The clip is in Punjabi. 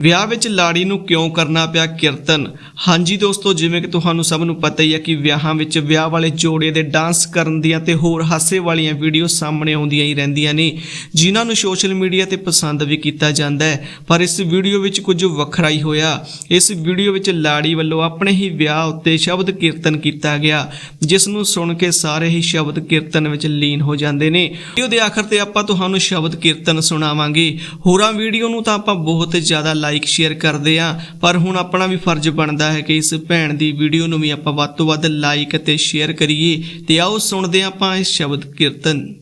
ਵਿਆਹ ਵਿੱਚ ਲਾੜੀ ਨੂੰ ਕਿਉਂ ਕਰਨਾ ਪਿਆ ਕੀਰਤਨ? ਹਾਂਜੀ ਦੋਸਤੋ, ਜਿਵੇਂ ਕਿ ਤੁਹਾਨੂੰ ਸਭ ਨੂੰ ਪਤਾ ਹੀ ਹੈ ਕਿ ਵਿਆਹਾਂ ਵਿੱਚ ਵਿਆਹ ਵਾਲੇ ਜੋੜੇ ਦੇ ਡਾਂਸ ਕਰਨ ਦੀਆਂ ਤੇ ਹੋਰ ਹਾਸੇ ਵਾਲੀਆਂ ਵੀਡੀਓ ਸਾਹਮਣੇ ਆਉਂਦੀਆਂ ਹੀ ਰਹਿੰਦੀਆਂ ਨੇ, ਜਿਨ੍ਹਾਂ ਨੂੰ ਸੋਸ਼ਲ ਮੀਡੀਆ ਤੇ ਪਸੰਦ ਵੀ ਕੀਤਾ ਜਾਂਦਾ ਹੈ। ਪਰ ਇਸ ਵੀਡੀਓ ਵਿੱਚ ਕੁਝ ਵੱਖਰਾ ਹੀ ਹੋਇਆ। ਇਸ ਵੀਡੀਓ ਵਿੱਚ ਲਾੜੀ ਵੱਲੋਂ ਆਪਣੇ ਹੀ ਵਿਆਹ ਉੱਤੇ ਸ਼ਬਦ ਕੀਰਤਨ ਕੀਤਾ ਗਿਆ, ਜਿਸ ਨੂੰ ਸੁਣ ਕੇ ਸਾਰੇ ਹੀ ਸ਼ਬਦ ਕੀਰਤਨ ਵਿੱਚ ਲੀਨ ਹੋ ਜਾਂਦੇ ਨੇ। ਵੀਡੀਓ ਦੇ ਆਖਰ ਤੇ ਆਪਾਂ ਤੁਹਾਨੂੰ ਸ਼ਬਦ ਕੀਰਤਨ ਸੁਣਾਵਾਂਗੇ। ਹੋਰਾਂ ਵੀਡੀਓ ਨੂੰ ਤਾਂ ਆਪਾਂ ਬਹੁਤ ਜ਼ਿਆਦਾ ਲਾਈਕ, ਸ਼ੇਅਰ ਕਰਦੇ ਆਂ। ਪਰ ਹੁਣ ਆਪਣਾ ਵੀ ਫਰਜ਼ ਬਣਦਾ ਹੈ ਕਿ ਇਸ ਭੈਣ ਦੀ ਵੀਡੀਓ ਨੂੰ ਵੀ ਆਪਾਂ ਵੱਧ ਤੋਂ ਵੱਧ ਲਾਈਕ ਅਤੇ ਸ਼ੇਅਰ ਕਰੀਏ। ਤੇ ਆਓ ਸੁਣਦੇ ਹਾਂ ਆਪਾਂ ਇਹ ਸ਼ਬਦ ਕੀਰਤਨ।